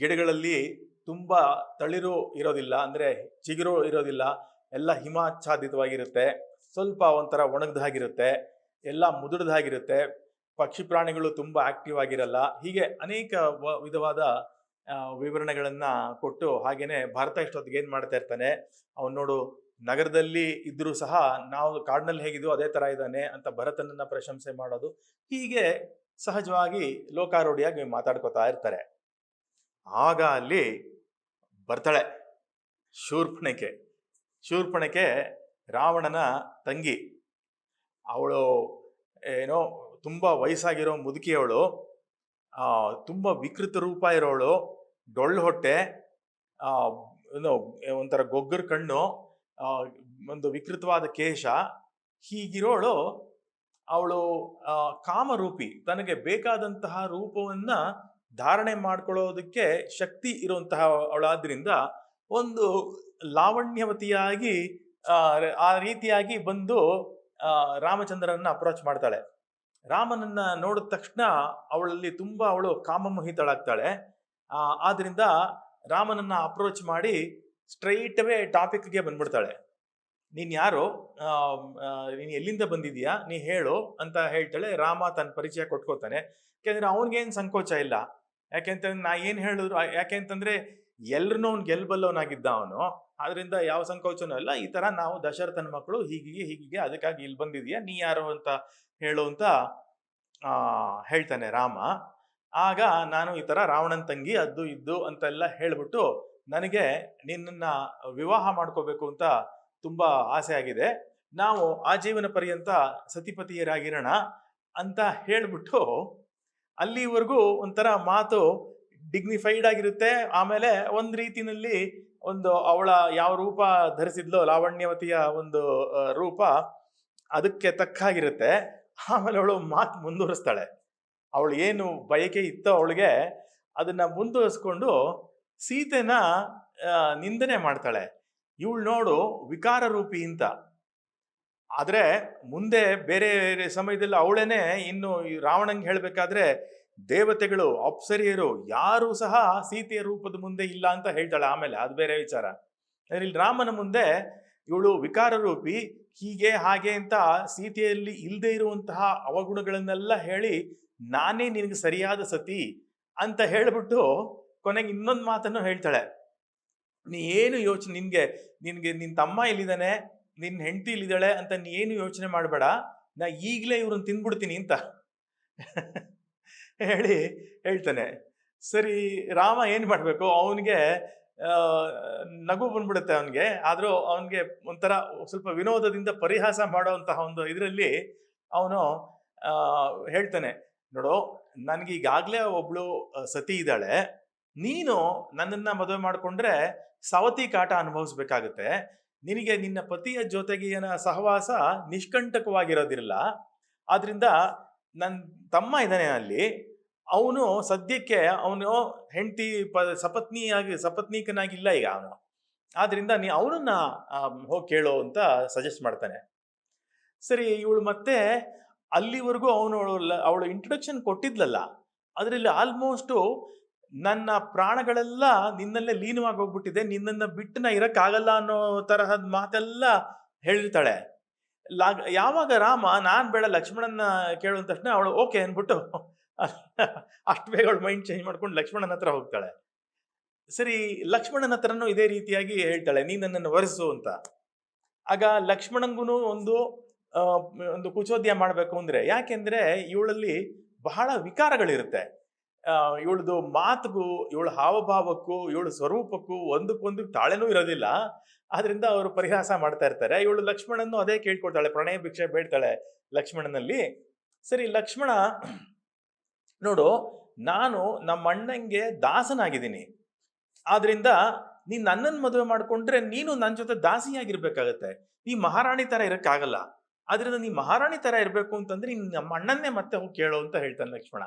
ಗಿಡಗಳಲ್ಲಿ ತುಂಬ ತಳಿರು ಇರೋದಿಲ್ಲ, ಅಂದರೆ ಚಿಗುರು ಇರೋದಿಲ್ಲ, ಎಲ್ಲ ಹಿಮಾಚ್ಛಾದಿತವಾಗಿರುತ್ತೆ. ಸ್ವಲ್ಪ ಒಂಥರ ಒಣಗ್ದಾಗಿರುತ್ತೆ, ಎಲ್ಲ ಮುದುಡ್ದಾಗಿರುತ್ತೆ. ಪಕ್ಷಿ ಪ್ರಾಣಿಗಳು ತುಂಬ ಆಕ್ಟಿವ್ ಆಗಿರಲ್ಲ. ಹೀಗೆ ಅನೇಕ ವಿಧವಾದ ವಿವರಣೆಗಳನ್ನು ಕೊಟ್ಟು ಹಾಗೆಯೇ ಭಾರತ ಇಷ್ಟೊತ್ತಿಗೆ ಏನು ಮಾಡ್ತಾ ಇರ್ತಾನೆ, ಅವನು ನೋಡು, ನಗರದಲ್ಲಿ ಇದ್ದರೂ ಸಹ ನಾವು ಕಾಡಿನಲ್ಲಿ ಹೇಗಿದೋ ಅದೇ ಥರ ಇದ್ದಾನೆ ಅಂತ ಭರತನನ್ನು ಪ್ರಶಂಸೆ ಮಾಡೋದು, ಹೀಗೆ ಸಹಜವಾಗಿ ಲೋಕಾರೂಢಿಯಾಗಿ ಮಾತಾಡ್ಕೋತಾ ಇರ್ತಾರೆ. ಆಗ ಅಲ್ಲಿ ಬರ್ತಾಳೆ ಶೂರ್ಪಣಿಕೆ. ಶೂರ್ಪಣಿಕೆ ರಾವಣನ ತಂಗಿ. ಅವಳು ಏನೋ ತುಂಬ ವಯಸ್ಸಾಗಿರೋ ಮುದುಕಿಯವಳು ತುಂಬ ವಿಕೃತ ರೂಪ ಇರೋಳು, ಡೊಳ್ಳು ಹೊಟ್ಟೆ ಏನು ಒಂಥರ ಗೊಗ್ಗರ ಕಣ್ಣು ಒಂದು ವಿಕೃತವಾದ ಕೇಶ. ಹೀಗಿರೋಳು ಅವಳು ಕಾಮರೂಪಿ. ತನಗೆ ಬೇಕಾದಂತಹ ರೂಪವನ್ನ ಧಾರಣೆ ಮಾಡ್ಕೊಳ್ಳೋದಕ್ಕೆ ಶಕ್ತಿ ಇರುವಂತಹ ಅವಳಾದ್ರಿಂದ ಒಂದು ಲಾವಣ್ಯವತಿಯಾಗಿ ಆ, ರೀತಿಯಾಗಿ ಬಂದು ರಾಮಚಂದ್ರನನ್ನ ಅಪ್ರೋಚ್ ಮಾಡ್ತಾಳೆ. ರಾಮನನ್ನ ನೋಡಿದ ತಕ್ಷಣ ಅವಳಲ್ಲಿ ತುಂಬಾ ಅವಳು ಕಾಮಮೋಹಿತಳಾಗ್ತಾಳೆ. ಆದ್ರಿಂದ ರಾಮನನ್ನ ಅಪ್ರೋಚ್ ಮಾಡಿ ಸ್ಟ್ರೈಟ್ ಟಾಪಿಕ್ಗೆ ಬಂದ್ಬಿಡ್ತಾಳೆ. ನೀನ್ ಯಾರು? ನೀನ್ ಎಲ್ಲಿಂದ ಬಂದಿದೀಯಾ ನೀ ಹೇಳು ಅಂತ ಹೇಳ್ತಾಳೆ. ರಾಮ ತನ್ನ ಪರಿಚಯ ಕೊಟ್ಕೋತಾನೆ. ಯಾಕೆಂದ್ರೆ ಅವನಿಗೇನು ಸಂಕೋಚ ಇಲ್ಲ. ಯಾಕೆಂತಂದ್ರೆ ನಾ ಏನ್ ಹೇಳಿದ್ರು ಯಾಕೆ ಯಾಕೆಂತಂದ್ರೆ ಎಲ್ರನ್ನೂ ಅವ್ನು ಗೆಲ್ಬಲ್ಲವನಾಗಿದ್ದ ಅವನು. ಆದ್ರಿಂದ ಯಾವ ಸಂಕೋಚನೂ ಇಲ್ಲ. ಈ ತರ ನಾವು ದಶರಥನ ಮಕ್ಕಳು ಹೀಗಿಗೆ ಹೀಗಿಗೆ ಅದಕ್ಕಾಗಿ ಇಲ್ಲಿ ಬಂದಿದೀಯಾ. ನೀ ಯಾರು ಅಂತ ಹೇಳು ಅಂತ ಆ, ಹೇಳ್ತಾನೆ ರಾಮ. ಆಗ ನಾನು ಈ ತರ ರಾವಣನ್ ತಂಗಿ ಅದ್ದು ಇದ್ದು ಅಂತೆಲ್ಲ ಹೇಳ್ಬಿಟ್ಟು ನನಗೆ ನಿನ್ನ ವಿವಾಹ ಮಾಡ್ಕೋಬೇಕು ಅಂತ ತುಂಬಾ ಆಸೆ ಆಗಿದೆ. ನಾವು ಆ ಜೀವನ ಪರ್ಯಂತ ಸತಿಪತಿಯರಾಗಿರೋಣ ಅಂತ ಹೇಳ್ಬಿಟ್ಟು ಅಲ್ಲಿವರೆಗೂ ಒಂಥರ ಮಾತು ಡಿಗ್ನಿಫೈಡ್ ಆಗಿರುತ್ತೆ. ಆಮೇಲೆ ಒಂದು ರೀತಿನಲ್ಲಿ ಒಂದು ಅವಳ ಯಾವ ರೂಪ ಧರಿಸಿದ್ಲೋ, ಲಾವಣ್ಯವತಿಯ ಒಂದು ರೂಪ ಅದಕ್ಕೆ ತಕ್ಕಾಗಿರುತ್ತೆ. ಆಮೇಲೆ ಅವಳು ಮಾತು ಮುಂದುವರಿಸ್ತಾಳೆ. ಅವಳು ಏನು ಬಯಕೆ ಇತ್ತೋ ಅವಳಿಗೆ ಅದನ್ನ ಮುಂದುವರಿಸ್ಕೊಂಡು ಸೀತೆನ ನಿಂದನೆ ಮಾಡ್ತಾಳೆ. ಇವಳು ನೋಡು ವಿಕಾರ ರೂಪಿ ಅಂತ. ಆದ್ರೆ ಮುಂದೆ ಬೇರೆ ಸಮಯದಲ್ಲಿ ಅವಳೇನೆ ಇನ್ನು ರಾವಣಂಗೆ ಹೇಳ್ಬೇಕಾದ್ರೆ ದೇವತೆಗಳು, ಅಪ್ಸರಿಯರು ಯಾರು ಸಹ ಸೀತೆಯ ರೂಪದ ಮುಂದೆ ಇಲ್ಲ ಅಂತ ಹೇಳ್ತಾಳೆ. ಆಮೇಲೆ ಅದು ಬೇರೆ ವಿಚಾರ. ಇಲ್ಲಿ ರಾಮನ ಮುಂದೆ ಇವಳು ವಿಕಾರ ರೂಪಿ ಹೀಗೆ, ಹಾಗೆ ಅಂತ ಸೀತೆಯಲ್ಲಿ ಇಲ್ಲದೆ ಇರುವಂತಹ ಅವಗುಣಗಳನ್ನೆಲ್ಲ ಹೇಳಿ, ನಾನೇ ನಿನಗೆ ಸರಿಯಾದ ಸತಿ ಅಂತ ಹೇಳ್ಬಿಟ್ಟು ಕೊನೆಗೆ ಇನ್ನೊಂದು ಮಾತನ್ನು ಹೇಳ್ತಾಳೆ. ನೀ ಏನು ಯೋಚನೆ, ನಿನ್ಗೆ ನಿನ್ಗೆ, ನಿನ್ ತಮ್ಮ ಎಲ್ಲಿದ್ದಾನೆ ನಿನ್ನ ಹೆಂಡತಿ ಇಲ್ಲಿದ್ದಾಳೆ ಅಂತ ನೀ ಏನು ಯೋಚನೆ ಮಾಡಬೇಡ. ನಾ ಈಗಲೇ ಇವ್ರನ್ನ ತಿಂದ್ಬಿಡ್ತೀನಿ ಅಂತ. ಹೇಳಿ ಹೇಳ್ತಾನೆ. ಸರಿ, ರಾಮ ಏನು ಮಾಡಬೇಕು? ಅವನಿಗೆ ನಗು ಬಂದ್ಬಿಡುತ್ತೆ ಅವನಿಗೆ. ಆದರೂ ಅವನಿಗೆ ಒಂಥರ ಸ್ವಲ್ಪ ವಿನೋದದಿಂದ ಪರಿಹಾಸ ಮಾಡುವಂತಹ ಒಂದು ಇದರಲ್ಲಿ ಅವನು ಹೇಳ್ತಾನೆ, ನೋಡು ನನಗೆ ಈಗಾಗಲೇ ಒಬ್ಳು ಸತಿ ಇದ್ದಾಳೆ. ನೀನು ನನ್ನನ್ನ ಮದುವೆ ಮಾಡಿಕೊಂಡ್ರೆ ಸವತಿ ಕಾಟ ಅನುಭವಿಸ್ಬೇಕಾಗುತ್ತೆ. ನಿನಗೆ ನಿನ್ನ ಪತಿಯ ಜೊತೆಗಿನ ಸಹವಾಸ ನಿಷ್ಕಂಟಕವಾಗಿರೋದಿಲ್ಲ. ಆದ್ರಿಂದ ನನ್ನ ತಮ್ಮ ಇದ್ದಾನೆ ಅಲ್ಲಿ. ಅವನು ಸದ್ಯಕ್ಕೆ ಅವನು ಹೆಂಡತಿ ಪ ಸಪತ್ನಿಯಾಗಿ ಸಪತ್ನೀಕನಾಗಿಲ್ಲ ಈಗ ಅವನು. ಆದ್ರಿಂದ ನೀ ಅವನನ್ನ ಹೋಗಿ ಕೇಳೋ ಅಂತ ಸಜೆಸ್ಟ್ ಮಾಡ್ತಾನೆ. ಸರಿ, ಇವಳು ಮತ್ತೆ ಅಲ್ಲಿವರೆಗೂ ಅವನು ಅವಳು ಇಂಟ್ರೊಡಕ್ಷನ್ ಕೊಟ್ಟಿದ್ಲಲ್ಲ, ಅದರಲ್ಲಿ ಆಲ್ಮೋಸ್ಟು ನನ್ನ ಪ್ರಾಣಗಳೆಲ್ಲ ನಿನ್ನಲ್ಲೇ ಲೀನವಾಗಿ ಹೋಗ್ಬಿಟ್ಟಿದೆ, ನಿನ್ನನ್ನು ಬಿಟ್ಟು ನಾ ಇರೋಕ್ಕಾಗಲ್ಲ ಅನ್ನೋ ತರಹದ ಮಾತೆಲ್ಲ ಹೇಳಿರ್ತಾಳೆ ಯಾವಾಗ ರಾಮ, ನಾನು ಬೇಡ ಲಕ್ಷ್ಮಣನ ಕೇಳುವ ತಕ್ಷಣ ಅವಳು, ಓಕೆ ಅನ್ಬಿಟ್ಟು ಅಷ್ಟು ಬೇಗ ಅವಳು ಮೈಂಡ್ ಚೇಂಜ್ ಮಾಡ್ಕೊಂಡು ಲಕ್ಷ್ಮಣನ ಹತ್ರ ಹೋಗ್ತಾಳೆ. ಸರಿ, ಲಕ್ಷ್ಮಣನ ಹತ್ರನೂ ಇದೇ ರೀತಿಯಾಗಿ ಹೇಳ್ತಾಳೆ ನೀ ನನ್ನನ್ನು ವರಿಸು ಅಂತ. ಆಗ ಲಕ್ಷ್ಮಣಂಗೂ ಒಂದು ಒಂದು ಕುಚೋದ್ಯ ಮಾಡಬೇಕು ಅಂದ್ರೆ, ಯಾಕೆಂದ್ರೆ ಇವಳಲ್ಲಿ ಬಹಳ ವಿಕಾರಗಳಿರುತ್ತೆ. ಇವಳದು ಮಾತುಗೂ, ಇವಳ ಹಾವಭಾವಕ್ಕೂ, ಇವಳ ಸ್ವರೂಪಕ್ಕೂ ಒಂದಕ್ಕೊಂದು ತಾಳೆನೂ ಇರೋದಿಲ್ಲ. ಆದ್ರಿಂದ ಅವರು ಪರಿಹಾಸ ಮಾಡ್ತಾ ಇರ್ತಾರೆ. ಇವಳು ಲಕ್ಷ್ಮಣನ್ನು ಅದೇ ಕೇಳ್ಕೊಳ್ತಾಳೆ, ಪ್ರಣಯ ಭಿಕ್ಷೆ ಬೇಡ್ತಾಳೆ ಲಕ್ಷ್ಮಣನಲ್ಲಿ. ಸರಿ, ಲಕ್ಷ್ಮಣ, ನೋಡು, ನಾನು ನಮ್ಮ ಅಣ್ಣಂಗೆ ದಾಸನಾಗಿದ್ದೀನಿ. ಆದ್ರಿಂದ ನೀನ್ ನನ್ನನ್ನು ಮದುವೆ ಮಾಡ್ಕೊಂಡ್ರೆ ನೀನು ನನ್ನ ಜೊತೆ ದಾಸಿಯಾಗಿರ್ಬೇಕಾಗತ್ತೆ. ನೀ ಮಹಾರಾಣಿ ತರ ಇರಕ್ಕಾಗಲ್ಲ. ಆದ್ರಿಂದ ನೀ ಮಹಾರಾಣಿ ತರ ಇರಬೇಕು ಅಂತಂದ್ರೆ ನೀನು ನಮ್ಮ ಅಣ್ಣನ್ನೇ ಮತ್ತೆ ಹೋಗಿ ಕೇಳು ಅಂತ ಹೇಳ್ತಾನೆ ಲಕ್ಷ್ಮಣ.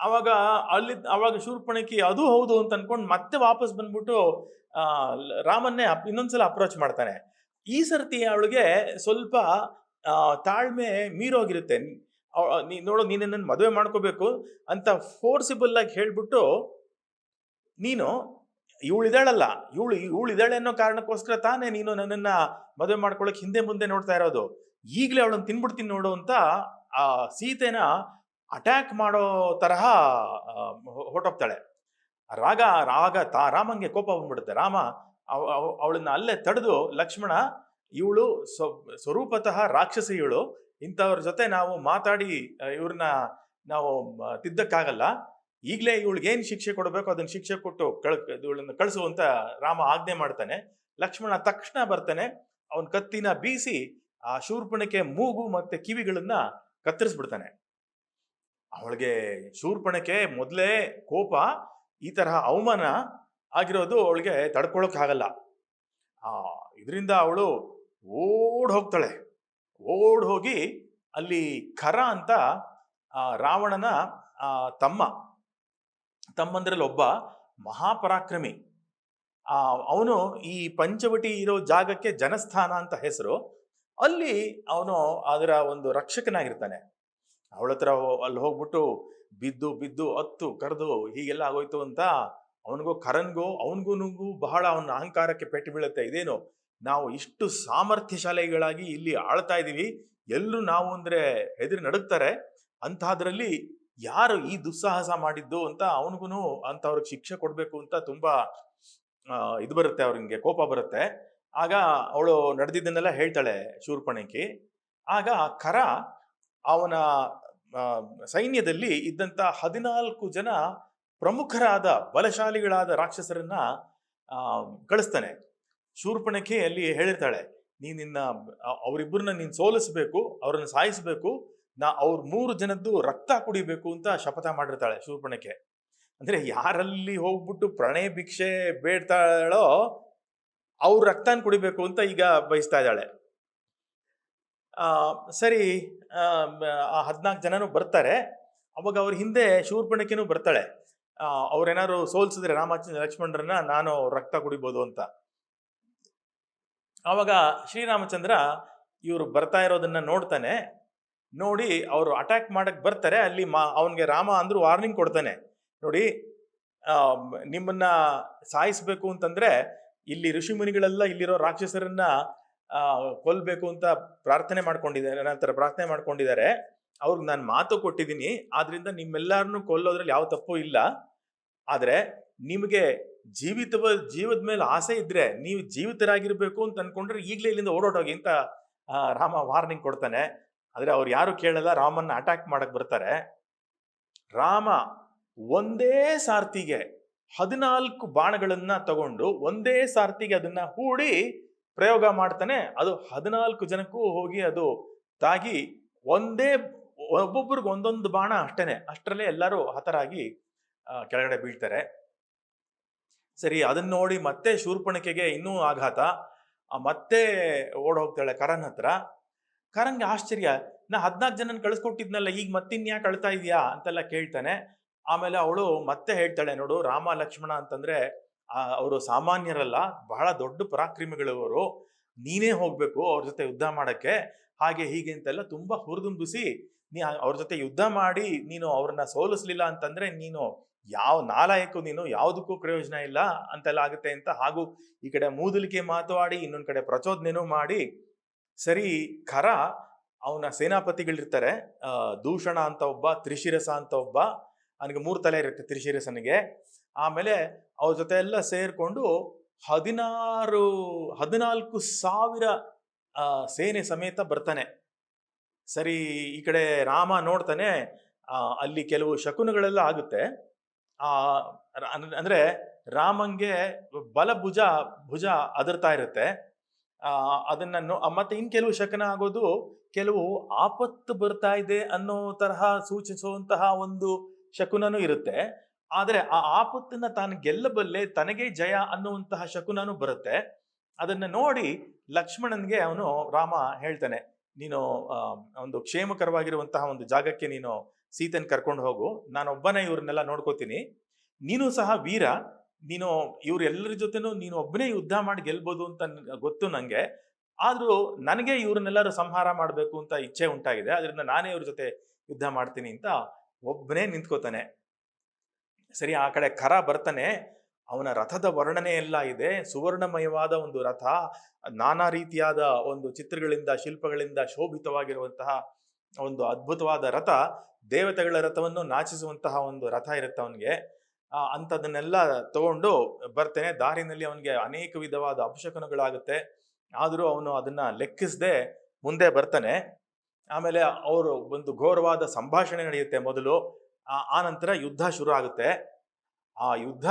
ಅವಾಗ ಅಲ್ಲಿ, ಅವಾಗ ಶೂರ್ಪಣಕಿ ಅದು ಹೌದು ಅಂತ ಅನ್ಕೊಂಡು ಮತ್ತೆ ವಾಪಸ್ ಬಂದ್ಬಿಟ್ಟು ರಾಮನ್ನೇ ಇನ್ನೊಂದ್ಸಲ ಅಪ್ರೋಚ್ ಮಾಡ್ತಾನೆ. ಈ ಸರ್ತಿ ಅವಳಿಗೆ ಸ್ವಲ್ಪ ತಾಳ್ಮೆ ಮೀರೋಗಿರುತ್ತೆ. ನೀ, ನೋಡು, ನೀನೆ ನನ್ನ ಮದುವೆ ಮಾಡ್ಕೋಬೇಕು ಅಂತ ಫೋರ್ಸಿಬಲ್ ಆಗಿ ಹೇಳ್ಬಿಟ್ಟು, ನೀನು ಇವಳಿದಾಳಲ್ಲ ಇವಳು ಇವಳು ಇದ್ದಾಳೆ ಅನ್ನೋ ಕಾರಣಕ್ಕೋಸ್ಕರ ತಾನೇ ನೀನು ನನ್ನನ್ನು ಮದುವೆ ಮಾಡ್ಕೊಳ್ಳೋಕೆ ಹಿಂದೆ ಮುಂದೆ ನೋಡ್ತಾ ಇರೋದು. ಈಗಲೇ ಅವಳನ್ನು ತಿನ್ಬಿಡ್ತೀನಿ ನೋಡು ಅಂತ ಆ ಸೀತೆನ ಅಟ್ಯಾಕ್ ಮಾಡೋ ತರಹ ಹೊಟ್ಟೋಗ್ತಾಳೆ ರಾಗ ರಾಗ ತಾ, ರಾಮಂಗೆ ಕೋಪ ಬಂದ್ಬಿಡುತ್ತೆ. ರಾಮ ಅವ- ಅವ- ಅವಳನ್ನ ಅಲ್ಲೇ ತಡೆದು ಲಕ್ಷ್ಮಣ, ಇವಳು ಸ್ವರೂಪತಃ ರಾಕ್ಷಸಿ ಇವಳು. ಇಂಥವ್ರ ಜೊತೆ ನಾವು ಮಾತಾಡಿ ಇವ್ರನ್ನ ನಾವು ತಿದ್ದಕ್ಕಾಗಲ್ಲ. ಈಗಲೇ ಇವಳಿಗೆ ಏನು ಶಿಕ್ಷೆ ಕೊಡಬೇಕು ಅದನ್ನ ಶಿಕ್ಷೆ ಕೊಟ್ಟು ಕಳ್, ಇವಳನ್ನು ಕಳಿಸು ಅಂತ ರಾಮ ಆಜ್ಞೆ ಮಾಡ್ತಾನೆ. ಲಕ್ಷ್ಮಣ ತಕ್ಷಣ ಬರ್ತಾನೆ. ಅವನ ಕತ್ತಿನ ಬೀಸಿ ಆ ಶೂರ್ಪಣಕ್ಕೆ ಮೂಗು ಮತ್ತೆ ಕಿವಿಗಳನ್ನ ಕತ್ತರಿಸ್ಬಿಡ್ತಾನೆ. ಅವಳಿಗೆ ಶೂರ್ಪಣಕ್ಕೆ ಮೊದಲೇ ಕೋಪ, ಈ ತರಹ ಅವಮಾನ ಆಗಿರೋದು ಅವಳಿಗೆ ತಡ್ಕೊಳಕ್ ಆಗಲ್ಲ ಆ, ಇದರಿಂದ ಅವಳು ಓಡ್ ಹೋಗ್ತಾಳೆ ಓಡ್ ಹೋಗಿ ಅಲ್ಲಿ ಖರ ಅಂತ ರಾವಣನ ತಮ್ಮ, ತಮ್ಮಂದ್ರಲ್ಲಿ ಒಬ್ಬ ಮಹಾಪರಾಕ್ರಮಿ. ಅವನು ಈ ಪಂಚವಟಿ ಇರೋ ಜಾಗಕ್ಕೆ ಜನಸ್ಥಾನ ಅಂತ ಹೆಸರು. ಅಲ್ಲಿ ಅವನು ಅದರ ಒಂದು ರಕ್ಷಕನಾಗಿರ್ತಾನೆ. ಅವಳ ಹತ್ರ ಅಲ್ಲಿ ಹೋಗ್ಬಿಟ್ಟು ಬಿದ್ದು ಬಿದ್ದು ಹತ್ತು ಕರೆದು ಹೀಗೆಲ್ಲ ಆಗೋಯ್ತು ಅಂತ ಅವನಿಗೂ ಕರನ್ಗೂ ಅವನಿಗೂ ಬಹಳ ಅವನ ಅಹಂಕಾರಕ್ಕೆ ಪೆಟ್ಟು ಬೀಳುತ್ತೆ. ಇದೇನು ನಾವು ಇಷ್ಟು ಸಾಮರ್ಥ್ಯಶಾಲಿಗಳಾಗಿ ಇಲ್ಲಿ ಆಳ್ತಾ ಇದ್ದೀವಿ. ಎಲ್ಲರೂ ನಾವು ಅಂದರೆ ಹೆದರಿ ನಡುಗ್ತಾರೆ. ಅಂತಹದ್ರಲ್ಲಿ ಯಾರು ಈ ದುಸ್ಸಾಹಸ ಮಾಡಿದ್ದು ಅಂತ ಅವನಿಗೂ ಅಂತ ಅವ್ರಿಗೆ ಶಿಕ್ಷೆ ಕೊಡಬೇಕು ಅಂತ ತುಂಬ ಇದು ಬರುತ್ತೆ, ಅವ್ರಿಗೆ ಕೋಪ ಬರುತ್ತೆ. ಆಗ ಅವಳು ನಡೆದಿದ್ದನ್ನೆಲ್ಲ ಹೇಳ್ತಾಳೆ ಶೂರ್ಪಣಕಿ ಆಗ ಕರ ಅವನ ಸೈನ್ಯದಲ್ಲಿ ಇದ್ದಂತ ಹದಿನಾಲ್ಕು ಜನ ಪ್ರಮುಖರಾದ ಬಲಶಾಲಿಗಳಾದ ರಾಕ್ಷಸರನ್ನ ಕಳಿಸ್ತಾನೆ. ಶೂರ್ಪಣಕ್ಕೆ ಅಲ್ಲಿ ಹೇಳಿರ್ತಾಳೆ ನೀ ನಿನ್ನ ಅವರಿಬ್ಬರನ್ನ ನೀನ್ ಸೋಲಿಸ್ಬೇಕು, ಅವ್ರನ್ನ ಸಾಯಿಸ್ಬೇಕು, ನಾ ಅವ್ರ ಮೂರು ಜನದ್ದು ರಕ್ತ ಕುಡಿಬೇಕು ಅಂತ ಶಪಥ ಮಾಡಿರ್ತಾಳೆ ಶೂರ್ಪಣಕ್ಕೆ ಅಂದ್ರೆ ಯಾರಲ್ಲಿ ಹೋಗ್ಬಿಟ್ಟು ಪ್ರಣಯ ಭಿಕ್ಷೆ ಬೇಡ್ತಾಳೋ, ಅವ್ರ ರಕ್ತನ ಕುಡಿಬೇಕು ಅಂತ ಈಗ ಬಯಸ್ತಾ ಇದ್ದಾಳೆ. ಸರಿ ಆ, ಹದಿನಾಲ್ಕು ಜನನೂ ಬರ್ತಾರೆ. ಅವಾಗ ಅವ್ರ ಹಿಂದೆ ಶೂರ್ಪಣಕಿನೂ ಬರ್ತಾಳೆ. ಅವ್ರೇನಾದ್ರು ಸೋಲ್ಸಿದ್ರೆ ರಾಮಚಂದ್ರ ಲಕ್ಷ್ಮಣರನ್ನ ನಾನು ರಕ್ತ ಕುಡಿಬೋದು ಅಂತ. ಆವಾಗ ಶ್ರೀರಾಮಚಂದ್ರ ಇವರು ಬರ್ತಾ ಇರೋದನ್ನ ನೋಡ್ತಾನೆ. ನೋಡಿ ಅವರು ಅಟ್ಯಾಕ್ ಮಾಡಕ್ಕೆ ಬರ್ತಾರೆ. ಅಲ್ಲಿ ಮಾ ಅವನಿಗೆ ರಾಮ ಅಂದ್ರೂ ವಾರ್ನಿಂಗ್ ಕೊಡ್ತಾನೆ. ನೋಡಿ ನಿಮ್ಮನ್ನ ಸಾಯಿಸ್ಬೇಕು ಅಂತಂದ್ರೆ ಇಲ್ಲಿ ಋಷಿಮುನಿಗಳೆಲ್ಲ ಇಲ್ಲಿರೋ ರಾಕ್ಷಸರನ್ನ ಕೊಲ್ಬೇಕು ಅಂತ ಪ್ರಾರ್ಥನೆ ಮಾಡ್ಕೊಂಡಿದ್ದಾರೆ ನಂತರ ಪ್ರಾರ್ಥನೆ ಮಾಡ್ಕೊಂಡಿದ್ದಾರೆ. ಅವ್ರಿಗೆ ನಾನು ಮಾತು ಕೊಟ್ಟಿದ್ದೀನಿ, ಆದ್ರಿಂದ ನಿಮ್ಮೆಲ್ಲರನ್ನು ಕೊಲ್ಲೋದ್ರಲ್ಲಿ ಯಾವ ತಪ್ಪು ಇಲ್ಲ. ಆದರೆ ನಿಮಗೆ ಜೀವಿತ ಜೀವದ ಮೇಲೆ ಆಸೆ ಇದ್ರೆ ನೀವು ಜೀವಿತರಾಗಿರ್ಬೇಕು ಅಂತ ಅನ್ಕೊಂಡ್ರೆ ಈಗಲೇ ಇಲ್ಲಿಂದ ಓಡೋಟೋಗಿ ಅಂತ ರಾಮ ವಾರ್ನಿಂಗ್ ಕೊಡ್ತಾನೆ. ಆದರೆ ಅವ್ರು ಯಾರು ಕೇಳಲ್ಲ, ರಾಮನ್ನ ಅಟ್ಯಾಕ್ ಮಾಡಕ್ ಬರ್ತಾರೆ. ರಾಮ ಒಂದೇ ಸಾರ್ತಿಗೆ ಹದಿನಾಲ್ಕು ಬಾಣಗಳನ್ನ ತಗೊಂಡು ಒಂದೇ ಸಾರ್ತಿಗೆ ಅದನ್ನ ಹೂಡಿ ಪ್ರಯೋಗ ಮಾಡ್ತಾನೆ, ಅದು ಹದಿನಾಲ್ಕು ಜನಕ್ಕೂ ಹೋಗಿ ಅದು ತಾಗಿ ಒಂದೇ ಒಬ್ಬೊಬ್ರಿಗೆ ಒಂದೊಂದು ಬಾಣ ಅಷ್ಟೇನೆ. ಅಷ್ಟರಲ್ಲೇ ಎಲ್ಲರೂ ಹತರಾಗಿ ಕೆಳಗಡೆ ಬೀಳ್ತಾರೆ. ಸರಿ ಅದನ್ನ ನೋಡಿ ಮತ್ತೆ ಶೂರ್ಪಣಿಕೆಗೆ ಇನ್ನೂ ಆಘಾತ. ಮತ್ತೆ ಓಡ್ ಹೋಗ್ತಾಳೆ ಕರನ್ ಹತ್ರ ಕರಂಗೆ ಆಶ್ಚರ್ಯ, ನಾ ಹದ್ನಾಲ್ಕು ಜನನ ಕಳಿಸ್ಕೊಟ್ಟಿದ್ನಲ್ಲ, ಈಗ ಮತ್ತಿನ್ಯಾ ಕಳ್ತಾ ಇದೆಯಾ ಅಂತೆಲ್ಲ ಕೇಳ್ತಾನೆ. ಆಮೇಲೆ ಅವಳು ಮತ್ತೆ ಹೇಳ್ತಾಳೆ, ನೋಡು ರಾಮ ಲಕ್ಷ್ಮಣ ಅಂತಂದ್ರೆ ಅವರು ಸಾಮಾನ್ಯರಲ್ಲ, ಬಹಳ ದೊಡ್ಡ ಪರಾಕ್ರಮಿಗಳವರು. ನೀನೇ ಹೋಗ್ಬೇಕು ಅವ್ರ ಜೊತೆ ಯುದ್ಧ ಮಾಡಕ್ಕೆ. ಹಾಗೆ ಹೀಗೆ ಅಂತೆಲ್ಲ ತುಂಬಾ ಹುರಿದುಂಬಿಸಿ, ನೀ ಅವ್ರ ಜೊತೆ ಯುದ್ಧ ಮಾಡಿ, ನೀನು ಅವ್ರನ್ನ ಸೋಲಿಸ್ಲಿಲ್ಲ ಅಂತಂದ್ರೆ ನೀನು ಯಾವ ನಾಲಾಯಕ್ಕೂ ನೀನು ಯಾವುದಕ್ಕೂ ಪ್ರಯೋಜನ ಇಲ್ಲ ಅಂತೆಲ್ಲ ಆಗುತ್ತೆ ಅಂತ ಹಾಗೂ ಈ ಕಡೆ ಮೂದಲಿಕೆ ಮಾತಾಡಿ ಇನ್ನೊಂದು ಕಡೆ ಪ್ರಚೋದನೆನೂ ಮಾಡಿ. ಸರಿ, ಖರ ಅವನ ಸೇನಾಪತಿಗಳಿರ್ತಾರೆ. ದೂಷಣ ಅಂತ ಒಬ್ಬ, ತ್ರಿಶಿರಸ ಅಂತ ಒಬ್ಬ ಅವನಿಗೆ ಮೂರು ತಲೆ ಇರುತ್ತೆ ತ್ರಿಶಿರಸನಿಗೆ. ಆಮೇಲೆ ಅವ್ರ ಜೊತೆ ಎಲ್ಲ ಸೇರಿಕೊಂಡು ಹದಿನಾರು, ಹದಿನಾಲ್ಕು ಸಾವಿರ ಸೇನೆ ಸಮೇತ ಬರ್ತಾನೆ. ಸರಿ, ಈ ಕಡೆ ರಾಮ ನೋಡ್ತಾನೆ ಅಲ್ಲಿ ಕೆಲವು ಶಕುನಗಳೆಲ್ಲ ಆಗುತ್ತೆ. ಆ ಅಂದ್ರೆ ರಾಮಂಗೆ ಬಲ ಭುಜ ಭುಜ ಅದರ್ತಾ ಇರುತ್ತೆ. ಆ, ಅದನ್ನ ಮತ್ತೆ ಇನ್ ಕೆಲವು ಶಕನ ಆಗೋದು ಕೆಲವು ಆಪತ್ತು ಬರ್ತಾ ಇದೆ ಅನ್ನೋ ತರಹ ಸೂಚಿಸುವಂತಹ ಒಂದು ಶಕುನನೂ ಇರುತ್ತೆ. ಆದ್ರೆ ಆ ಆಪತ್ತನ್ನ ತಾನು ಗೆಲ್ಲಬಲ್ಲೆ ತನಗೆ ಜಯ ಅನ್ನುವಂತಹ ಶಕುನನು ಬರುತ್ತೆ. ಅದನ್ನ ನೋಡಿ ಲಕ್ಷ್ಮಣನ್ಗೆ ಅವನು ರಾಮ ಹೇಳ್ತಾನೆ, ನೀನು ಒಂದು ಕ್ಷೇಮಕರವಾಗಿರುವಂತಹ ಒಂದು ಜಾಗಕ್ಕೆ ನೀನು ಸೀತನ್ ಕರ್ಕೊಂಡು ಹೋಗು. ನಾನೊಬ್ಬನೇ ಇವ್ರನ್ನೆಲ್ಲ ನೋಡ್ಕೋತೀನಿ. ನೀನು ಸಹ ವೀರ. ನೀನು ಇವರೆಲ್ಲರ ಜೊತೆನೂ ನೀನು ಒಬ್ಬನೇ ಯುದ್ಧ ಮಾಡಿ ಗೆಲ್ಬೋದು ಅಂತ ಗೊತ್ತು ನನಗೆ ಆದರೂ ನನಗೆ ಇವ್ರನ್ನೆಲ್ಲರೂ ಸಂಹಾರ ಮಾಡಬೇಕು ಅಂತ ಇಚ್ಛೆ ಉಂಟಾಗಿದೆ. ಅದರಿಂದ ನಾನೇ ಇವ್ರ ಜೊತೆ ಯುದ್ಧ ಮಾಡ್ತೀನಿ ಅಂತ ಒಬ್ಬನೇ ನಿಂತ್ಕೋತಾನೆ. ಸರಿ, ಆ ಕಡೆ ಖರ ಬರ್ತಾನೆ. ಅವನ ರಥದ ವರ್ಣನೆ ಎಲ್ಲ ಇದೆ. ಸುವರ್ಣಮಯವಾದ ಒಂದು ರಥ, ನಾನಾ ರೀತಿಯಾದ ಒಂದು ಚಿತ್ರಗಳಿಂದ, ಶಿಲ್ಪಗಳಿಂದ ಶೋಭಿತವಾಗಿರುವಂತಹ ಒಂದು ಅದ್ಭುತವಾದ ರಥ, ದೇವತೆಗಳ ರಥವನ್ನು ನಾಚಿಸುವಂತಹ ಒಂದು ರಥ ಇರುತ್ತೆ ಅವನಿಗೆ. ಅಂಥದನ್ನೆಲ್ಲ ತಗೊಂಡು ಬರ್ತೇನೆ. ದಾರಿನಲ್ಲಿ ಅವನಿಗೆ ಅನೇಕ ವಿಧವಾದ ಅಪಶಕನಗಳಾಗುತ್ತೆ. ಆದರೂ ಅವನು ಅದನ್ನ ಲೆಕ್ಕಿಸದೆ ಮುಂದೆ ಬರ್ತಾನೆ. ಆಮೇಲೆ ಅವರು ಒಂದು ಘೋರವಾದ ಸಂಭಾಷಣೆ ನಡೆಯುತ್ತೆ ಮೊದಲು. ಆ ನಂತರ ಯುದ್ಧ ಶುರು ಆಗುತ್ತೆ. ಆ ಯುದ್ಧ,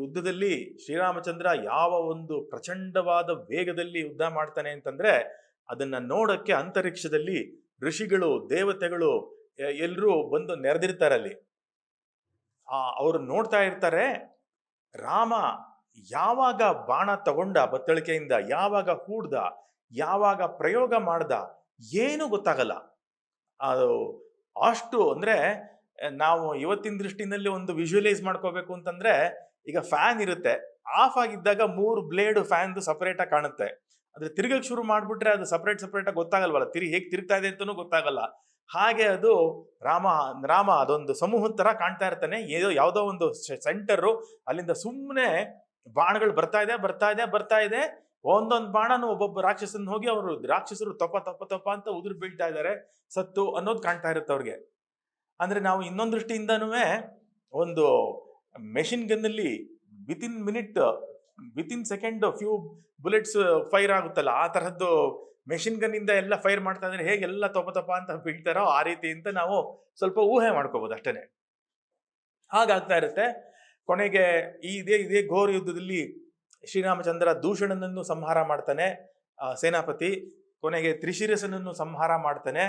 ಯುದ್ಧದಲ್ಲಿ ಶ್ರೀರಾಮಚಂದ್ರ ಯಾವ ಒಂದು ಪ್ರಚಂಡವಾದ ವೇಗದಲ್ಲಿ ಯುದ್ಧ ಮಾಡ್ತಾನೆ ಅಂತಂದ್ರೆ, ಅದನ್ನ ನೋಡಕ್ಕೆ ಅಂತರಿಕ್ಷದಲ್ಲಿ ಋಷಿಗಳು, ದೇವತೆಗಳು ಎಲ್ಲರೂ ಬಂದು ನೆರೆದಿರ್ತಾರೆ ಅಲ್ಲಿ. ಆ, ಅವರು ನೋಡ್ತಾ ಇರ್ತಾರೆ, ರಾಮ ಯಾವಾಗ ಬಾಣ ತಗೊಂಡ ಬತ್ತಳಿಕೆಯಿಂದ, ಯಾವಾಗ ಹೂಡ್ದ, ಯಾವಾಗ ಪ್ರಯೋಗ ಮಾಡ್ದ, ಏನು ಗೊತ್ತಾಗಲ್ಲ. ಅದು ಅಷ್ಟು ಅಂದ್ರೆ ನಾವು ಇವತ್ತಿನ ದೃಷ್ಟಿನಲ್ಲಿ ಒಂದು ವಿಜುವಲೈಸ್ ಮಾಡ್ಕೋಬೇಕು ಅಂತಂದ್ರೆ, ಈಗ ಫ್ಯಾನ್ ಇರುತ್ತೆ. ಆಫ್ ಆಗಿದ್ದಾಗ ಮೂರು ಬ್ಲೇಡ್ ಫ್ಯಾನ್ದು ಸಪರೇಟ್ ಆಗಿ ಕಾಣುತ್ತೆ. ಅಂದ್ರೆ ತಿರುಗಕ್ಕೆ ಶುರು ಮಾಡ್ಬಿಟ್ರೆ ಅದು ಸಪರೇಟ್ ಸಪರೇಟ್ ಆಗಿ ಗೊತ್ತಾಗಲ್ವಲ್ಲ. ತಿರುಗಿ ಹೇಗೆ ತಿರುಗ್ತಾ ಇದೆ ಅಂತಾನು ಗೊತ್ತಾಗಲ್ಲ. ಹಾಗೆ ಅದು ರಾಮ ರಾಮ ಅದೊಂದು ಸಮೂಹದ ತರ ಕಾಣ್ತಾ ಇರ್ತಾನೆ. ಏನೋ ಯಾವುದೋ ಒಂದು ಸೆಂಟರ್ ಅಲ್ಲಿಂದ ಸುಮ್ಮನೆ ಬಾಣಗಳು ಬರ್ತಾ ಇದೆ ಬರ್ತಾ ಇದೆ ಬರ್ತಾ ಇದೆ. ಒಂದೊಂದು ಬಾಣನು ಒಬ್ಬೊಬ್ಬ ರಾಕ್ಷಸನ್ ಹೋಗಿ ಅವರು ರಾಕ್ಷಸರು ತಪ್ಪ ತಪ್ಪ ತಪ್ಪ ಅಂತ ಉದುರು ಬೀಳ್ತಾ ಇದ್ದಾರೆ ಸತ್ತು ಅನ್ನೋದು ಕಾಣ್ತಾ ಇರುತ್ತೆ ಅವ್ರಿಗೆ. ಅಂದ್ರೆ ನಾವು ಇನ್ನೊಂದು ದೃಷ್ಟಿಯಿಂದನೂ ಒಂದು machine ಗನ್ನಲ್ಲಿ within minute within second few bullets fire ಆಗುತ್ತಲ್ಲ, ಆ ತರಹದ್ದು ಮೆಷಿನ್ ಗನ್ ಇಂದ ಎಲ್ಲ ಫೈರ್ ಮಾಡ್ತಾ ಇದ್ರೆ ಹೇಗೆಲ್ಲ ತಪ ತಪ ಅಂತ ಬೀಳ್ತಾರೋ ಆ ರೀತಿ ಅಂತ ನಾವು ಸ್ವಲ್ಪ ಊಹೆ ಮಾಡ್ಕೋಬಹುದು ಅಷ್ಟೇನೆ. ಹಾಗಾಗ್ತಾ ಇರುತ್ತೆ, ಕೊನೆಗೆ ಈ ಇದೇ ಇದೇ ಘೋರ ಯುದ್ಧದಲ್ಲಿ ಶ್ರೀರಾಮಚಂದ್ರ ದೂಷಣನನ್ನು ಸಂಹಾರ ಮಾಡ್ತಾನೆ ಸೇನಾಪತಿ, ಕೊನೆಗೆ ತ್ರಿಶಿರಸನನ್ನು ಸಂಹಾರ ಮಾಡ್ತಾನೆ,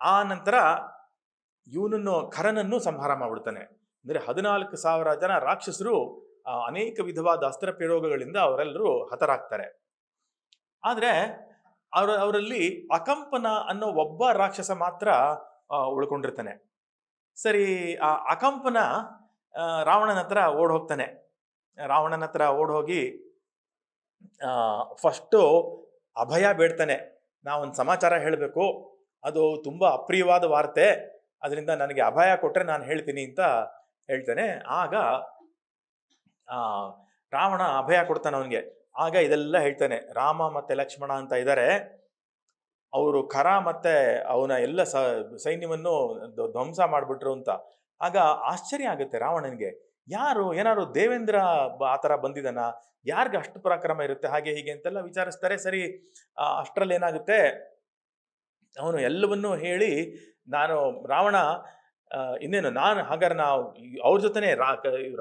ಆ ನಂತರ ಇವನನ್ನು ಕರನನ್ನು ಸಂಹಾರ ಮಾಡ್ಬಿಡ್ತಾನೆ. ಅಂದರೆ ಹದಿನಾಲ್ಕು ಸಾವಿರ ಜನ ರಾಕ್ಷಸರು ಅನೇಕ ವಿಧವಾದ ಅಸ್ತ್ರ ಪ್ರಯೋಗಗಳಿಂದ ಅವರೆಲ್ಲರೂ ಹತರಾಗ್ತಾರೆ. ಆದರೆ, ಅವರ, ಅವರಲ್ಲಿ ಅಕಂಪನ ಅನ್ನೋ ಒಬ್ಬ ರಾಕ್ಷಸ ಮಾತ್ರ ಉಳ್ಕೊಂಡಿರ್ತಾನೆ. ಸರಿ, ಆ ಅಕಂಪನ ರಾವಣನ ಹತ್ರ ಓಡ್ ಹೋಗ್ತಾನೆ ರಾವಣನ ಹತ್ರ ಓಡ್ ಹೋಗಿ ಫಸ್ಟು ಅಭಯ ಬೇಡ್ತಾನೆ. ನಾವೊಂದು ಸಮಾಚಾರ ಹೇಳಬೇಕು. ಅದು ತುಂಬ ಅಪ್ರಿಯವಾದ ವಾರ್ತೆ. ಅದರಿಂದ ನನಗೆ ಅಭಯ ಕೊಟ್ಟರೆ ನಾನು ಹೇಳ್ತೀನಿ ಅಂತ ಹೇಳ್ತಾನೆ. ಆಗ ರಾವಣ ಅಭಯ ಕೊಡ್ತಾನೆ ಅವನಿಗೆ. ಆಗ ಇದೆಲ್ಲ ಹೇಳ್ತಾನೆ. ರಾಮ ಮತ್ತೆ ಲಕ್ಷ್ಮಣ ಅಂತ ಇದ್ದಾರೆ ಅವರು ಖರ ಮತ್ತೆ ಅವನ ಎಲ್ಲ ಸೈನ್ಯವನ್ನು ಧ್ವಂಸ ಮಾಡಿಬಿಟ್ರು ಅಂತ. ಆಗ ಆಶ್ಚರ್ಯ ಆಗುತ್ತೆ ರಾವಣನಿಗೆ. ಯಾರು, ಏನಾದ್ರು ದೇವೇಂದ್ರ ಆ ಥರ ಬಂದಿದ್ದಾನ? ಯಾರಿಗೆ ಅಷ್ಟು ಪರಾಕ್ರಮ ಇರುತ್ತೆ? ಹಾಗೆ ಹೀಗೆ ಅಂತೆಲ್ಲ ವಿಚಾರಿಸ್ತಾರೆ. ಸರಿ ಅಷ್ಟರಲ್ಲಿ ಏನಾಗುತ್ತೆ ಅವನು ಎಲ್ಲವನ್ನೂ ಹೇಳಿ ನಾನು ರಾವಣ ಇನ್ನೇನು ನಾನು ಹಾಗಾದ್ರೆ ನಾವು ಅವ್ರ ಜೊತೆನೆ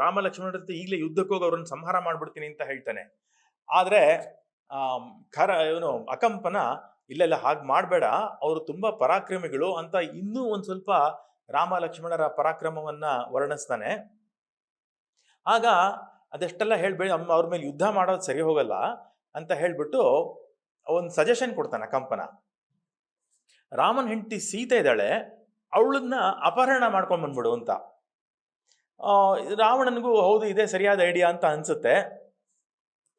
ರಾಮ ಲಕ್ಷ್ಮಣರ ಜೊತೆ ಈಗಲೇ ಯುದ್ಧಕ್ಕೆ ಹೋಗಿ ಅವ್ರನ್ನ ಸಂಹಾರ ಮಾಡ್ಬಿಡ್ತೀನಿ ಅಂತ ಹೇಳ್ತಾನೆ. ಆದರೆ ಖರ, ಏನು, ಅಕಂಪನ ಇಲ್ಲೆಲ್ಲ ಹಾಗೆ ಮಾಡಬೇಡ, ಅವರು ತುಂಬ ಪರಾಕ್ರಮಿಗಳು ಅಂತ ಇನ್ನೂ ಒಂದು ಸ್ವಲ್ಪ ರಾಮ ಲಕ್ಷ್ಮಣರ ಪರಾಕ್ರಮವನ್ನ ವರ್ಣಿಸ್ತಾನೆ. ಆಗ ಅದೆಷ್ಟೆಲ್ಲ ಹೇಳ್ಬೇಡಿ, ಅಮ್ಮ ಅವ್ರ ಮೇಲೆ ಯುದ್ಧ ಮಾಡೋದು ಸರಿ ಹೋಗಲ್ಲ ಅಂತ ಹೇಳಿಬಿಟ್ಟು ಒಂದು ಸಜೆಷನ್ ಕೊಡ್ತಾನೆ ಕಂಪನ ರಾಮನ್ ಹೆಂಡತಿ ಸೀತೆ ಇದ್ದಾಳೆ, ಅವಳನ್ನ ಅಪಹರಣ ಮಾಡ್ಕೊಂಡು ಬಂದ್ಬಿಡು ಅಂತ. ರಾವಣನಿಗೂ ಹೌದು, ಇದೇ ಸರಿಯಾದ ಐಡಿಯಾ ಅಂತ ಅನ್ಸುತ್ತೆ.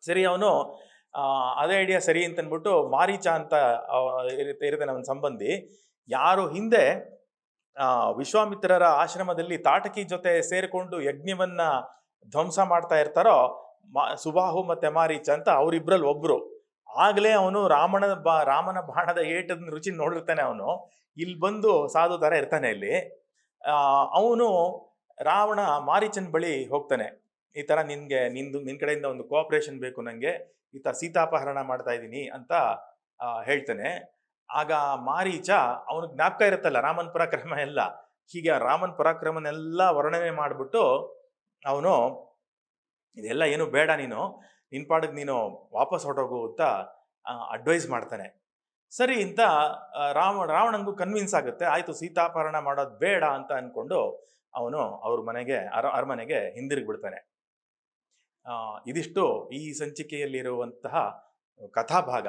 ಸರಿ, ಅವನು ಅದೇ ಐಡಿಯಾ ಸರಿ ಅಂತ ಅಂದ್ಬಿಟ್ಟು ಮಾರೀಚ ಅಂತ ಇರುತ್ತೆ ನಮ್ಮ ಸಂಬಂಧಿ. ಯಾರು ಹಿಂದೆ ವಿಶ್ವಾಮಿತ್ರರ ಆಶ್ರಮದಲ್ಲಿ ತಾಟಕಿ ಜೊತೆ ಸೇರಿಕೊಂಡು ಯಜ್ಞವನ್ನ ಧ್ವಂಸ ಮಾಡ್ತಾ ಇರ್ತಾರೋ, ಮಾ, ಸುಬಾಹು ಮತ್ತೆ ಮಾರೀಚ ಅಂತ ಅವರಿಬ್ರಲ್ಲಿ ಒಬ್ರು. ಆಗ್ಲೇ ಅವನು ರಾಮನ ಬಾ, ರಾಮನ ಬಾಣದ ಏಟದ ರುಚಿ ನೋಡಿರ್ತಾನೆ ಅವನು. ಇಲ್ಲಿ ಬಂದು ಸಾಧು ಥರ ಇರ್ತಾನೆ ಇಲ್ಲಿ. ಅವನು ರಾವಣ ಮಾರೀಚನ ಬಳಿ ಹೋಗ್ತಾನೆ. ಈ ಥರ ನಿನಗೆ, ನಿಂದು ನಿನ್ನ ಕಡೆಯಿಂದ ಒಂದು ಕೋಆಪರೇಷನ್ ಬೇಕು ನನಗೆ ಈ ಥರ ಸೀತಾಪಹರಣ ಮಾಡ್ತಾ ಇದ್ದೀನಿ ಅಂತ ಹೇಳ್ತಾನೆ. ಆಗ ಮಾರೀಚ ಅವನಿಗೆ ಜ್ಞಾಪಕ ಇರುತ್ತಲ್ಲ, ರಾಮನ್ ಪರಾಕ್ರಮ ಎಲ್ಲ. ಹೀಗೆ ರಾಮನ್ ಪರಾಕ್ರಮನೆಲ್ಲ ವರ್ಣನೆ ಮಾಡಿಬಿಟ್ಟು ಅವನು, ಇದೆಲ್ಲ ಏನು ಬೇಡ ನೀನು. ನಿನ್ ಪಾಡಿಗೆ ನೀನು ವಾಪಸ್ ಹೊರಟೋಗು ಅಂತ ಅಡ್ವೈಸ್ ಮಾಡ್ತಾನೆ. ಸರಿ ಅಂತ ರಾಮ, ರಾವಣಂಗೂ ಕನ್ವಿನ್ಸ್ ಆಗುತ್ತೆ. ಆಯಿತು, ಸೀತಾಪಹರಣ ಮಾಡೋದು ಬೇಡ ಅಂತ ಅನ್ಕೊಂಡು ಅವನು ಅವ್ರ ಮನೆಗೆ, ಅರ, ಅರಮನೆಗೆ ಹಿಂದಿರುಗಿ ಬಿಡ್ತಾನೆ. ಇದಿಷ್ಟು ಈ ಸಂಚಿಕೆಯಲ್ಲಿರುವಂತಹ ಕಥಾಭಾಗ.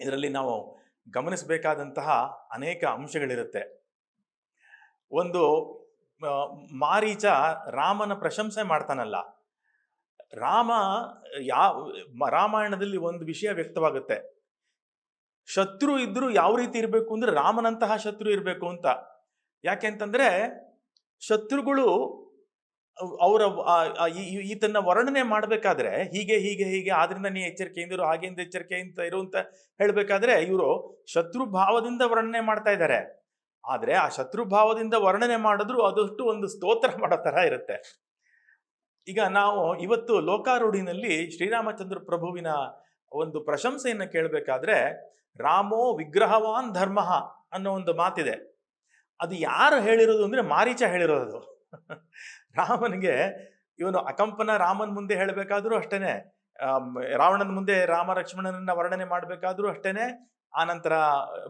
ಇದರಲ್ಲಿ ನಾವು ಗಮನಿಸಬೇಕಾದಂತಹ ಅನೇಕ ಅಂಶಗಳಿರುತ್ತೆ. ಒಂದು ಮಾರೀಚ ರಾಮನ ಪ್ರಶಂಸೆ ಮಾಡ್ತಾನಲ್ಲ. ರಾಮ ಯಾವ ರಾಮಾಯಣದಲ್ಲಿ ಒಂದು ವಿಷಯ ವ್ಯಕ್ತವಾಗುತ್ತೆ. ಶತ್ರು ಇದ್ದರೂ ಯಾವ ರೀತಿ ಇರಬೇಕು ಅಂದ್ರೆ ರಾಮನಂತಹ ಶತ್ರು ಇರಬೇಕು ಅಂತ. ಯಾಕೆ ಅಂತಂದ್ರೆ ಶತ್ರುಗಳು ಅವರ ಈತನ್ನ ವರ್ಣನೆ ಮಾಡಬೇಕಾದ್ರೆ ಹೀಗೆ ಹೀಗೆ ಹೀಗೆ, ಆದ್ರಿಂದ ನೀ ಎಚ್ಚರಿಕೆಯಿಂದ ಇರು ಹಾಗೆಯಿಂದ ಎಚ್ಚರಿಕೆಯಿಂದ ಇರು ಅಂತ ಹೇಳಬೇಕಾದ್ರೆ ಇವರು ಶತ್ರು ಭಾವದಿಂದ ವರ್ಣನೆ ಮಾಡ್ತಾ ಇದ್ದಾರೆ ಆದ್ರೆ ಆ ಶತ್ರು ಭಾವದಿಂದ ವರ್ಣನೆ ಮಾಡಿದ್ರು ಅದಷ್ಟು ಒಂದು ಸ್ತೋತ್ರ ಮಾಡೋ ಥರ ಇರುತ್ತೆ. ಈಗ ನಾವು ಇವತ್ತು ಲೋಕಾರೂಢಿನಲ್ಲಿ ಶ್ರೀರಾಮಚಂದ್ರ ಪ್ರಭುವಿನ ಒಂದು ಪ್ರಶಂಸೆಯನ್ನು ಕೇಳಬೇಕಾದ್ರೆ, ರಾಮೋ ವಿಗ್ರಹವಾನ್ ಧರ್ಮ ಅನ್ನೋ ಒಂದು ಮಾತಿದೆ. ಅದು ಯಾರು ಹೇಳಿರೋದು ಅಂದರೆ ಮಾರೀಚ ಹೇಳಿರೋದು. ರಾಮನಿಗೆ ಇವನು ಅಕಂಪನ ರಾಮನ್ ಮುಂದೆ ಹೇಳಬೇಕಾದ್ರೂ ಅಷ್ಟೇನೆ ರಾವಣನ ಮುಂದೆ ರಾಮ ಲಕ್ಷ್ಮಣನನ್ನ ವರ್ಣನೆ ಮಾಡಬೇಕಾದ್ರೂ ಅಷ್ಟೇನೆ ಆನಂತರ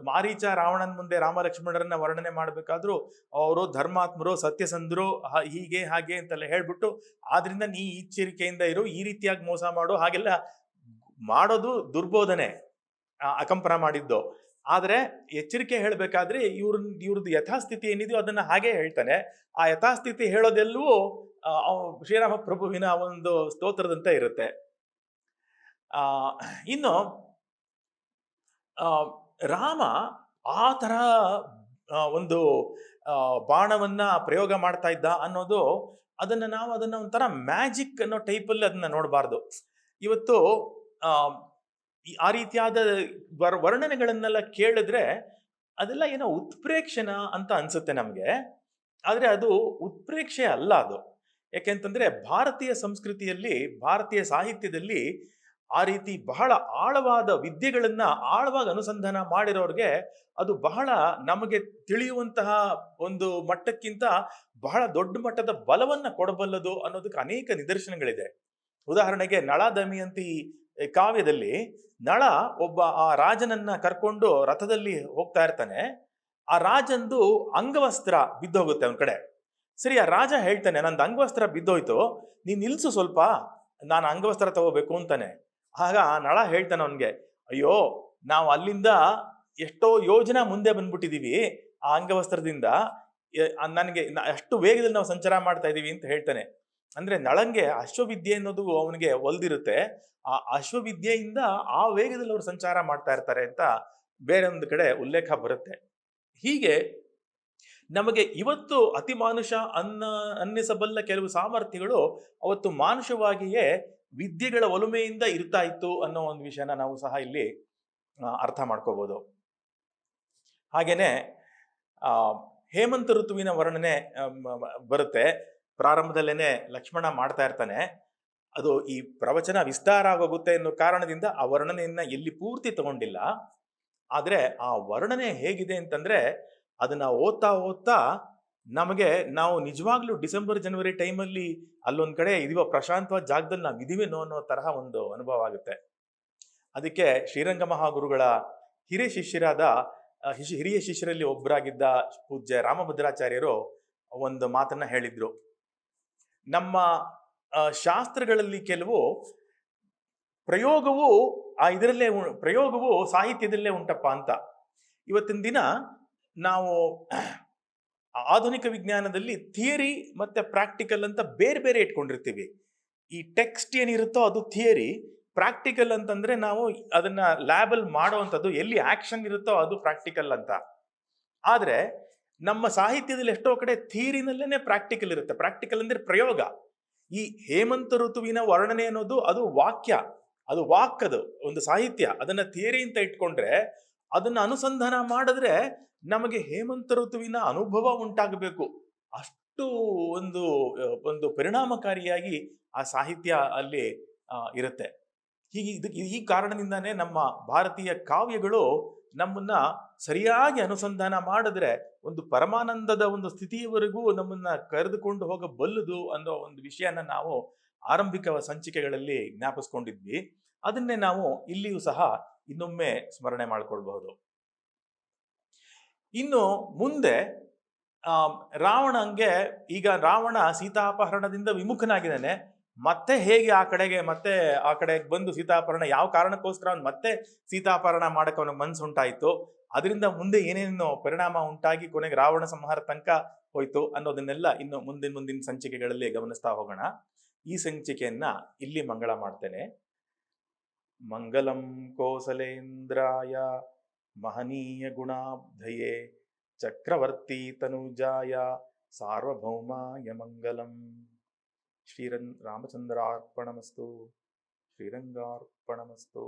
ಮಾರೀಚ ರಾವಣನ ಮುಂದೆ ರಾಮ ಲಕ್ಷ್ಮಣರನ್ನ ವರ್ಣನೆ ಮಾಡಬೇಕಾದ್ರೂ, ಅವರು ಧರ್ಮಾತ್ಮರು, ಸತ್ಯಸಂಧರು ಹೀಗೆ, ಹಾಗೆ ಅಂತೆಲ್ಲ ಹೇಳ್ಬಿಟ್ಟು, ಆದ್ರಿಂದ ನೀ ಎಚ್ಚರಿಕೆಯಿಂದ ಇರು, ಈ ರೀತಿಯಾಗಿ ಮೋಸ ಮಾಡು, ಹಾಗೆಲ್ಲ ಮಾಡೋದು ದುರ್ಬೋಧನೆ ಅಕಂಪನ ಮಾಡಿದ್ದು. ಆದರೆ, ಎಚ್ಚರಿಕೆ ಹೇಳಬೇಕಾದ್ರೆ ಇವ್ರ ಇವ್ರದ್ದು ಯಥಾಸ್ಥಿತಿ ಏನಿದೆಯೋ ಅದನ್ನು ಹಾಗೆ ಹೇಳ್ತಾನೆ. ಆ ಯಥಾಸ್ಥಿತಿ ಹೇಳೋದೆಲ್ಲವೂ ಶ್ರೀರಾಮ ಪ್ರಭುವಿನ ಒಂದು ಸ್ತೋತ್ರದಂತೆ ಇರುತ್ತೆ. ಇನ್ನು ರಾಮ ಆ ಥರ ಒಂದು ಬಾಣವನ್ನು ಪ್ರಯೋಗ ಮಾಡ್ತಾ ಇದ್ದ ಅನ್ನೋದು ಅದನ್ನ ನಾವು ಅದನ್ನ ಒಂಥರ ಮ್ಯಾಜಿಕ್ ಅನ್ನೋ ಟೈಪಲ್ಲಿ ಅದನ್ನ ನೋಡಬಾರ್ದು. ಇವತ್ತು ಆ, ರೀತಿಯಾದ ವರ್ ವರ್ಣನೆಗಳನ್ನೆಲ್ಲ ಕೇಳಿದ್ರೆ ಅದೆಲ್ಲ ಏನೋ ಉತ್ಪ್ರೇಕ್ಷಣ ಅಂತ ಅನ್ಸುತ್ತೆ ನಮಗೆ. ಆದರೆ ಅದು ಉತ್ಪ್ರೇಕ್ಷೆ ಅಲ್ಲ ಅದು. ಯಾಕೆಂತಂದರೆ ಭಾರತೀಯ ಸಂಸ್ಕೃತಿಯಲ್ಲಿ ಭಾರತೀಯ ಸಾಹಿತ್ಯದಲ್ಲಿ ಆ ರೀತಿ ಬಹಳ ಆಳವಾದ ವಿದ್ಯೆಗಳನ್ನ ಆಳವಾಗಿ ಅನುಸಂಧಾನ ಮಾಡಿರೋರಿಗೆ ಅದು ಬಹಳ ನಮಗೆ ತಿಳಿಯುವಂತಹ ಒಂದು ಮಟ್ಟಕ್ಕಿಂತ ಬಹಳ ದೊಡ್ಡ ಮಟ್ಟದ ಬಲವನ್ನ ಕೊಡಬಲ್ಲದು ಅನ್ನೋದಕ್ಕೆ ಅನೇಕ ನಿದರ್ಶನಗಳಿದೆ. ಉದಾಹರಣೆಗೆ ನಳ ದಮಿಯಂತಿ ಕಾವ್ಯದಲ್ಲಿ ನಳ ಒಬ್ಬ ಆ ರಾಜನನ್ನ ಕರ್ಕೊಂಡು ರಥದಲ್ಲಿ ಹೋಗ್ತಾ ಇರ್ತಾನೆ. ಆ ರಾಜಂದು ಅಂಗವಸ್ತ್ರ ಬಿದ್ದೋಗುತ್ತೆ ಅವನ ಕಡೆ. ಸರಿ, ಆ ರಾಜ ಹೇಳ್ತಾನೆ, ನಂದು ಅಂಗವಸ್ತ್ರ ಬಿದ್ದೋಯ್ತು, ನೀನು ನಿಲ್ಸು ಸ್ವಲ್ಪ, ನಾನು ಅಂಗವಸ್ತ್ರ ತಗೋಬೇಕು ಅಂತಾನೆ. ಆಗ ನಳ ಹೇಳ್ತಾನೆ ಅವನ್ಗೆ, ಅಯ್ಯೋ, ನಾವು ಅಲ್ಲಿಂದ ಎಷ್ಟೋ ಯೋಜನೆ ಮುಂದೆ ಬಂದ್ಬಿಟ್ಟಿದೀವಿ ಆ ಅಂಗವಸ್ತ್ರದಿಂದ. ನನಗೆ ಅಷ್ಟು ವೇಗದಲ್ಲಿ ನಾವು ಸಂಚಾರ ಮಾಡ್ತಾ ಇದೀವಿ ಅಂತ ಹೇಳ್ತಾನೆ. ಅಂದ್ರೆ ನಳಂಗೆ ಅಶ್ವವಿದ್ಯೆ ಅನ್ನೋದು ಅವನಿಗೆ ಒಲ್ದಿರುತ್ತೆ. ಆ ಅಶ್ವವಿದ್ಯೆಯಿಂದ ಆ ವೇಗದಲ್ಲಿ ಅವರು ಸಂಚಾರ ಮಾಡ್ತಾ ಇರ್ತಾರೆ ಅಂತ ಬೇರೆ ಒಂದು ಕಡೆ ಉಲ್ಲೇಖ ಬರುತ್ತೆ. ಹೀಗೆ ನಮಗೆ ಇವತ್ತು ಅತಿ ಮಾನುಷ ಅನ್ನ, ಅನ್ನಿಸಬಲ್ಲ ಕೆಲವು ಸಾಮರ್ಥ್ಯಗಳು ಅವತ್ತು ಮಾನುಷವಾಗಿಯೇ ವಿದ್ಯೆಗಳ ಒಲುಮೆಯಿಂದ ಇರ್ತಾ ಇತ್ತು ಅನ್ನೋ ಒಂದು ವಿಷಯನ ನಾವು ಸಹ ಇಲ್ಲಿ ಅರ್ಥ ಮಾಡ್ಕೋಬಹುದು ಹಾಗೇನೆ ಹೇಮಂತ ಋತುವಿನ ವರ್ಣನೆ ಬರುತ್ತೆ. ಪ್ರಾರಂಭದಲ್ಲೇನೆ ಲಕ್ಷ್ಮಣ ಮಾಡ್ತಾ ಇರ್ತಾನೆ. ಅದು ಈ ಪ್ರವಚನ ವಿಸ್ತಾರ ಆಗೋಗುತ್ತೆ ಅನ್ನೋ ಕಾರಣದಿಂದ ಆ ವರ್ಣನೆಯನ್ನ ಎಲ್ಲಿ ಪೂರ್ತಿ ತಗೊಂಡಿಲ್ಲ. ಆದ್ರೆ ಆ ವರ್ಣನೆ ಹೇಗಿದೆ ಅಂತಂದ್ರೆ, ಅದನ್ನ ಓದ್ತಾ ಓದ್ತಾ ನಮಗೆ ನಾವು ನಿಜವಾಗ್ಲೂ ಡಿಸೆಂಬರ್, ಜನವರಿ ಟೈಮಲ್ಲಿ ಅಲ್ಲೊಂದು ಕಡೆ ಇದೀವ ಪ್ರಶಾಂತವಾದ ಜಾಗದಲ್ಲಿ ನಾವು ಇದೀವೇನೋ ಅನ್ನೋ ತರಹ ಒಂದು ಅನುಭವ ಆಗುತ್ತೆ. ಅದಕ್ಕೆ ಶ್ರೀರಂಗ ಮಹಾಗುರುಗಳ ಹಿರಿಯ ಶಿಷ್ಯರಾದ ಹಿರಿಯ ಶಿಷ್ಯರಲ್ಲಿ ಒಬ್ಬರಾಗಿದ್ದ ಪೂಜ್ಯ ರಾಮಭದ್ರಾಚಾರ್ಯರು ಒಂದು ಮಾತನ್ನ ಹೇಳಿದ್ರು. ನಮ್ಮ ಶಾಸ್ತ್ರಗಳಲ್ಲಿ ಕೆಲವು ಪ್ರಯೋಗವು ಆ ಇದರಲ್ಲೇ ಪ್ರಯೋಗವು ಸಾಹಿತ್ಯದಲ್ಲೇ ಉಂಟಪ್ಪ ಅಂತ. ಇವತ್ತಿನ ದಿನ ನಾವು ಆಧುನಿಕ ವಿಜ್ಞಾನದಲ್ಲಿ ಥಿಯರಿ ಮತ್ತು ಪ್ರಾಕ್ಟಿಕಲ್ ಅಂತ ಬೇರೆ ಬೇರೆ ಇಟ್ಕೊಂಡಿರ್ತೀವಿ. ಈ ಟೆಕ್ಸ್ಟ್ ಏನಿರುತ್ತೋ ಅದು ಥಿಯರಿ, ಪ್ರಾಕ್ಟಿಕಲ್ ಅಂತಂದರೆ ನಾವು ಅದನ್ನು ಲ್ಯಾಬಲ್ ಮಾಡುವಂಥದ್ದು, ಎಲ್ಲಿ ಆ್ಯಕ್ಷನ್ ಇರುತ್ತೋ ಅದು ಪ್ರಾಕ್ಟಿಕಲ್ ಅಂತ. ಆದರೆ ನಮ್ಮ ಸಾಹಿತ್ಯದಲ್ಲಿ ಎಷ್ಟೋ ಕಡೆ ಥಿಯರಿನಲ್ಲೇ ಪ್ರಾಕ್ಟಿಕಲ್ ಇರುತ್ತೆ. ಪ್ರಾಕ್ಟಿಕಲ್ ಅಂದರೆ ಪ್ರಯೋಗ. ಈ ಹೇಮಂತ ಋತುವಿನ ವರ್ಣನೆ ಅನ್ನೋದು ಅದು ವಾಕ್ಯ. ಅದು ವಾಕ್ ಅದು, ಒಂದು ಸಾಹಿತ್ಯ. ಅದನ್ನು ಥಿಯರಿ ಅಂತ ಇಟ್ಕೊಂಡ್ರೆ ಅದನ್ನ ಅನುಸಂಧಾನ ಮಾಡಿದ್ರೆ ನಮಗೆ ಹೇಮಂತ ಋತುವಿನ ಅನುಭವ ಉಂಟಾಗಬೇಕು. ಅಷ್ಟು ಒಂದು ಒಂದು ಪರಿಣಾಮಕಾರಿಯಾಗಿ ಆ ಸಾಹಿತ್ಯ ಅಲ್ಲಿ ಇರುತ್ತೆ. ಹೀಗೆ ಇದಕ್ಕೆ ಈ ಕಾರಣದಿಂದಾನೇ ನಮ್ಮ ಭಾರತೀಯ ಕಾವ್ಯಗಳು ನಮ್ಮನ್ನ ಸರಿಯಾಗಿ ಅನುಸಂಧಾನ ಮಾಡಿದ್ರೆ ಒಂದು ಪರಮಾನಂದದ ಒಂದು ಸ್ಥಿತಿಯವರೆಗೂ ನಮ್ಮನ್ನ ಕರೆದುಕೊಂಡು ಹೋಗಬಲ್ಲದು ಅನ್ನೋ ಒಂದು ವಿಷಯನ ನಾವು ಆರಂಭಿಕ ಸಂಚಿಕೆಗಳಲ್ಲಿ ಜ್ಞಾಪಿಸ್ಕೊಂಡಿದ್ವಿ. ಅದನ್ನೇ ನಾವು ಇಲ್ಲಿಯೂ ಸಹ ಇನ್ನೊಮ್ಮೆ ಸ್ಮರಣೆ ಮಾಡಿಕೊಳ್ಬಹುದು. ಇನ್ನು ಮುಂದೆ ರಾವಣಂಗೆ ಈಗ ರಾವಣ ಸೀತಾಪಹರಣದಿಂದ ವಿಮುಖನಾಗಿದ್ದಾನೆ. ಮತ್ತೆ ಹೇಗೆ ಆ ಕಡೆಗೆ, ಮತ್ತೆ ಆ ಕಡೆಗೆ ಬಂದು ಸೀತಾಪಹರಣ, ಯಾವ ಕಾರಣಕ್ಕೋಸ್ಕರ ಅವ್ನು ಮತ್ತೆ ಸೀತಾಪಹರಣ ಮಾಡಕ್ಕೆ ಅವನಿಗೆ ಮನ್ಸು ಉಂಟಾಯಿತು? ಅದರಿಂದ ಮುಂದೆ ಏನೇನು ಪರಿಣಾಮ ಉಂಟಾಗಿ ಕೊನೆಗೆ ರಾವಣ ಸಂಹಾರ ತನಕ ಹೋಯ್ತು ಅನ್ನೋದನ್ನೆಲ್ಲ ಇನ್ನು ಮುಂದಿನ ಮುಂದಿನ ಸಂಚಿಕೆಗಳಲ್ಲಿ ಗಮನಿಸ್ತಾ ಹೋಗೋಣ. ಈ ಸಂಚಿಕೆಯನ್ನ ಇಲ್ಲಿ ಮಂಗಳ ಮಾಡ್ತೇನೆ. మంగళం కోసలేంద్రాయ మహనీయ గుణాబ్ధయే చక్రవర్తి తనుజాయ సార్వభౌమాయ మంగళం. శ్రీరం రామచంద్రార్పణమస్తు. శ్రీరంగార్పణమస్తు.